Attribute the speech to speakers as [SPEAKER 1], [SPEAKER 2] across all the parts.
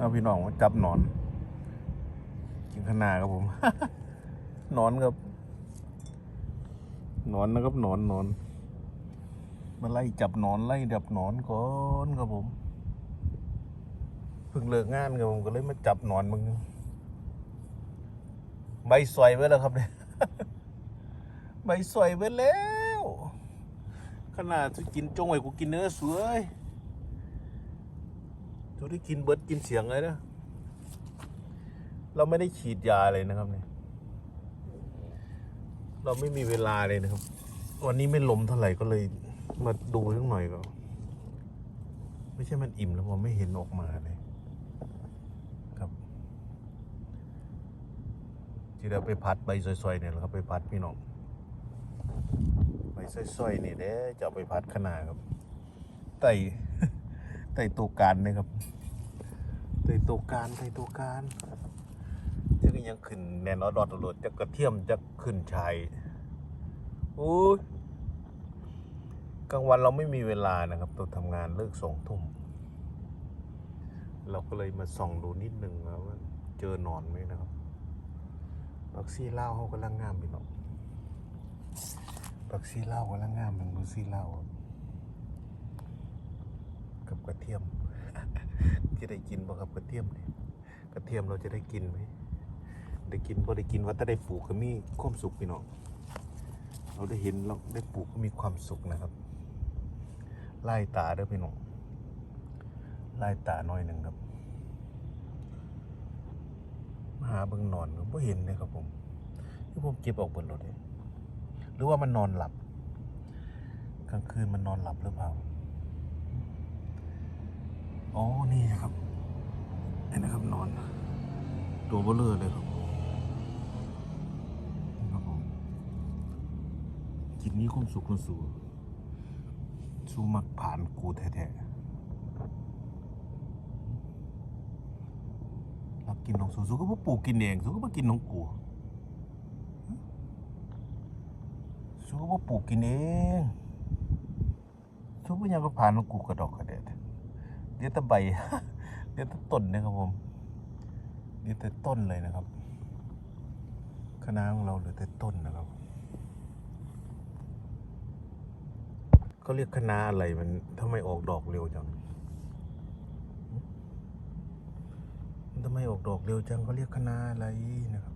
[SPEAKER 1] เอาพี่น้องมาจับหนอนกินขนาครับผมหนอนครับหนอนนะครับหนอนหนอนมาไล่จับหนอนไล่ดับหนอนก่อนครับผมเพิ่งเลิกงานครับผมก็เลยมาจับหนอนมึงใบสวยไว้แล้วครับเนี่ยใบสวยไว้แล้วขนาดกินจงไว้กูกินเนื้อสวย จะได้กินเบิร์ดกินเสียงเลยนะ เราไม่ได้ฉีดยาเลยนะครับเนี่ย เราไม่มีเวลาเลยนะครับ วันนี้ไม่ลมเท่าไหร่ก็เลยมาดูสักหน่อยก็ไม่ใช่มันอิ่มแล้วผมไม่เห็นออกมาเลยครับที่เราไปพัดใบซอยๆเนี่ยครับไปพัดพี่น้องใบซอยๆนี่เด้จะไปพัดขนาครับไต่ ต่ตัวการนะครับไต่ตัวการไต่ตัวการจะก็ยังขึ้นแนนอดอดตลอดจะกระเทียมจะขึ้นชายโอ้ยกลางวันเราไม่มีเวลานะครับต้องทำงานเลิกสองทุ่มเราก็เลยมาส่องดูนิดนึงนะว่าเจอหนอนไหมนะครับบักซี่เล่าวเขากำลังงามพี่น้องผักซีเหล้ากำลังงามมันดูซีเหล้ากับก ระเทียม จะได้กินบ่ครับกระเทียมเนี่ยกระเทียมเราจะได้กินไหมได้กินบ่ได้กินว่าถ้าได้ปลูกก็มีความสุขพี่น้องเราได้เห็นเราได้ปลูกก็มีความสุขนะครับไล่ตาเด้อพี่น้องไล่ตาหน่อยหนึ่งครับมาหาเบิ่งนอนก็บ่เห็นเลยครับผมที่ผมเก็บออกบนรถเลยหรือว่ามันนอนหลับ กลางคืนมันนอนหลับหรือเปล่า อ๋อ นี่นะครับนี่นะครับนอน ตัวเบลเลอร์เลยครับครับผมกินนี้ความสุขนสูสู้มักผ่านกูแท้ๆรับกินของสูสูก็มาปลูกกินเองสูก็มากินของกูชูว่าปลูกกินเองชูว่ายังก็ผ่านของกูกระดอกกระเด็ด เดี๋ยวแต่ใบเดี๋ยวแต่ต้นนะครับผมเดี๋ยวแต่ต้นเลยนะครับคณะของเราเหลือแต่ต้นนะครับเขาเรียกคณะอะไรมันทำไมออกดอกเร็วจังทำไมออกดอกเร็วจังเขาเรียกคณะอะไรนะครับ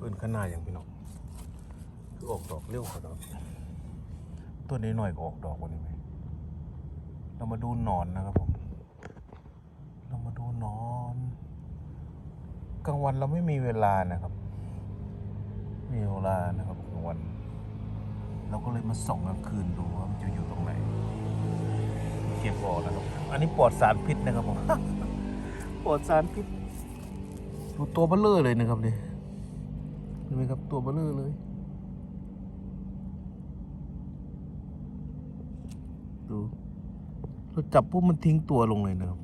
[SPEAKER 1] อื่นคณะอย่างพี่น้องคือออกดอกเร็วกว่าดอกต้นนี้หน่อยก็ออกดอกกว่านี้ไหม เรามาดูหนอนนะครับผม เรามาดูหนอน กลางวันเราไม่มีเวลานะครับ มีเวลานะครับกลางวัน เราก็เลยมาส่องกลางคืนดูว่ามันจะอยู่ตรงไหน เก็บออกนะครับ อันนี้ปลอดสารพิษนะครับผม ปลอดสารพิษ ดูตัวเบลเลอร์เลยนะครับเนี่ยเห็นไหมครับตัวเบลเลอร์เลยดู เราจับปุ๊บมันทิ้งตัวลงเลยนะครับ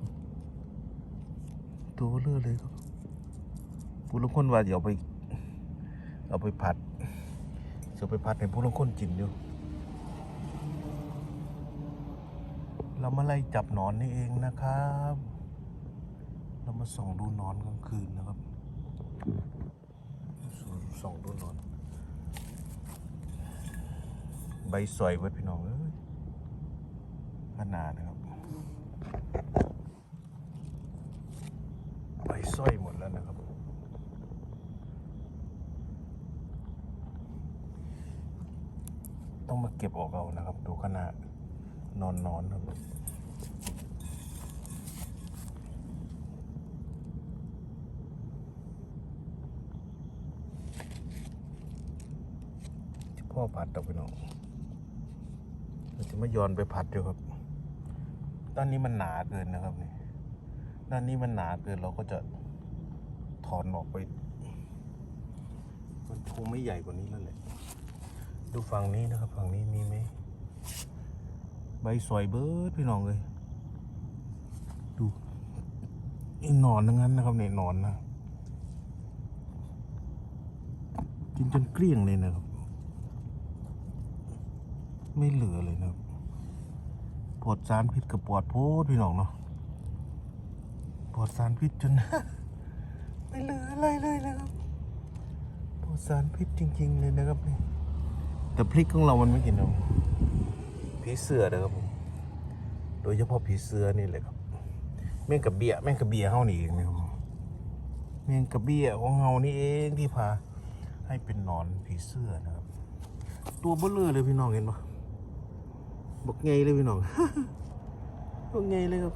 [SPEAKER 1] ตัวเลือเลยครับผู้ลงคนว่าเดี๋ยวไป เอาไปผัดเสือไปผัดให้ผู้ลงคนกินอยู่ เรามาไล่จับหนอนนี่เองนะครับ เรามาส่องดูหนอนกลางคืนนะครับส่องดูหนอน ใบสอยไว้พี่น้องเอ้ยขนาดนะครับใบสร้อยหมดแล้วนะครับ ต้องมาเก็บออกเอานะครับ ดูขนาดนอนนอนครับพ่อผัดตกไปน้องเราจะไม่ย้อนไปพัดเดียครับ ด้านนี้มันหนาเกินนะครับนี่ด้านนี้มันหนาเกินเราก็จะถอนออกไป มันคงไม่ใหญ่กว่านี้แล้วแหละดูฝั่งนี้นะครับ ฝั่งนี้มีไหมใบสวยเบิร์ดพี่น้องเลยดูนี่หนอนทั้งนั้นนะครับเนี่ยหนอนนะกินจนเกลี้ยงเลยนะครับ ไม่เหลือเลยนะครับ ปลอดสารพิษกับปลอดโพดพี่น้องเนาะปลอดสารพิษจน ไม่เหลืออะไรเลยนะครับปลอดสารพิษจริง ๆ เลยนะครับนี่แต่พริกของเรามันไม่กินหรอกผีเสือนะครับผมโดยเฉพาะผีเสือนี่เลยครับแม่งกระเบียแม่งกระเบียเฮานี่เองนะครับแม่งกระเบียของเฮานี่เองที่พาให้เป็นหนอนผีเสื้อนะครับ ตัวเบลเลอเลยพี่น้องเห็นปะ บอกไงเลยพี่น้องบอกไงเลยครับ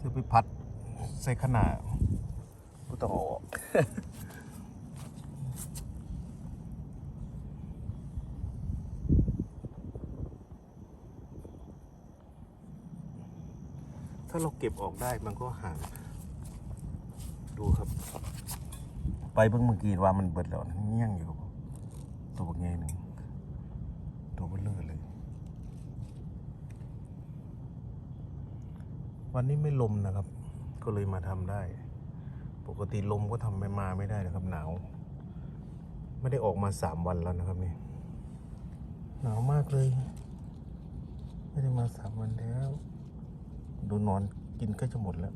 [SPEAKER 1] จะไปพัดใส่ขนาดก็ต้องเอาออกถ้าเราเก็บออกได้มันก็ห่าง ดูครับ ไปเบิ่งเมื่อกี้ว่ามันเบิดแล้วนะเงี้ยงอยู่ครับ ตัวบักไงหนึ่งตัวเบลเลอเลย วันนี้ไม่ลมนะครับ ก็เลยมาทำได้ ปกติลมก็ทำไม่มาไม่ได้นะครับ หนาว ไม่ได้ออกมาสามวันแล้วนะครับนี่หนาวมากเลย ไม่ได้มาสามวันแล้ว ดูนอนกินก็จะหมดแล้ว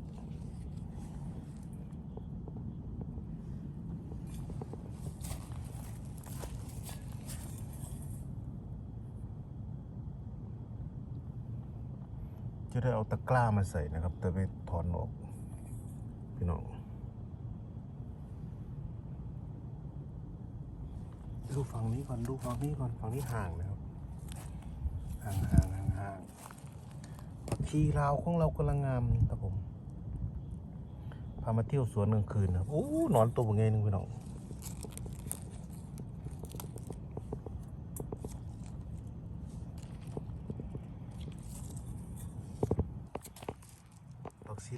[SPEAKER 1] จะได้เอาตะกร้ามาใส่นะครับ แต่ไม่ถอนออก พี่น้องดูฝั่งนี้ก่อนดูฝั่งนี้ก่อนฝั่งนี้ห่างนะครับ ห่างห่างห่างห่างผักชีลาวของเรากำลังงามครับผมพามาเที่ยวสวนกลางคืนนะครับโอ้หนอนตัวเป็นไงนึงพี่น้อง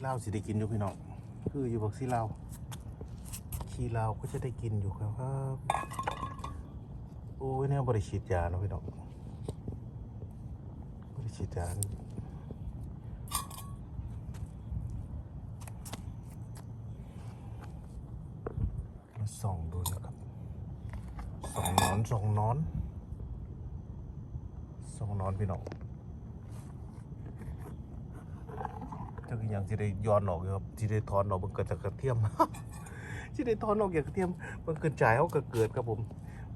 [SPEAKER 1] ผักชีลาวสิได้กินอยู่พี่น้องคืออยู่ผักชีลาวชีลาวก็จะได้กินอยู่ครับ โอ้ยเนี่ยบริฉีดยาเนาะพี่น้องบริฉีดยามาส่องดูนะครับส่องนอนส่องนอนส่องนอนพี่น้อง เจ้าอยังจะได้ย้อนออกครับจะได้ถอนออกมันเกิดจากกระเทียมจะได้ถอนออกจากกระเทียมมันเกิดจ่ายเขาก็เกิดครับผม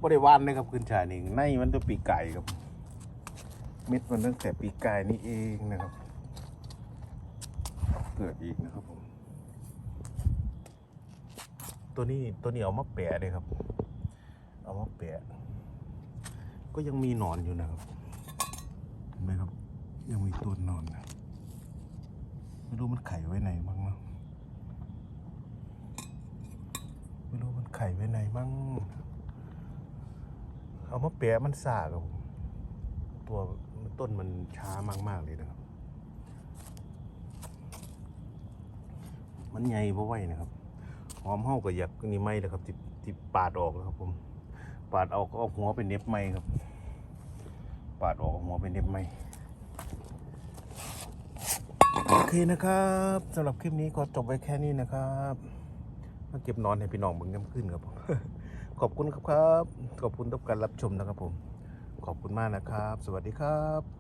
[SPEAKER 1] บริวารเลยครับคืนจ่ายนี่ในมันตัวปีไก่ครับ เม็ดมันตั้งแต่ปีไก่นี่เองนะครับ เกิดอีกนะครับผมตัวนี้ตัวนี้เอามาแปะเลยครับ เอามาแปะก็ยังมีหนอนอยู่นะครับเห็นไหมครับ ยังมีตัวหนอนนะ ไม่รู้มันไข่ไว้ไหนบ้างเนาะไม่รู้มันไข่ไว้ไหนบ้างเอามาแปะมันสากครับผมตัวต้นมันช้ามากๆเลยนะครับ มันใหญ่เพราะไหวนะครับหอมเห่าก็อยากนี่ไม่นะครับที่ที่ปาดออกนะครับผม ปาดออกก็เอาหัวไปเน็บไม้ครับ ปาดออกเอาหัวไปเน็บไม้ โอ เคนะครับสำหรับคลิปนี้ก็จบไว้แค่นี้นะครับมาเก็บนอนให้พี่น้องมึงย้ำขึ้นครับผมขอบคุณครับครับ ขอบคุณทุกการรับชมนะครับผม ขอบคุณมากนะครับ สวัสดีครับ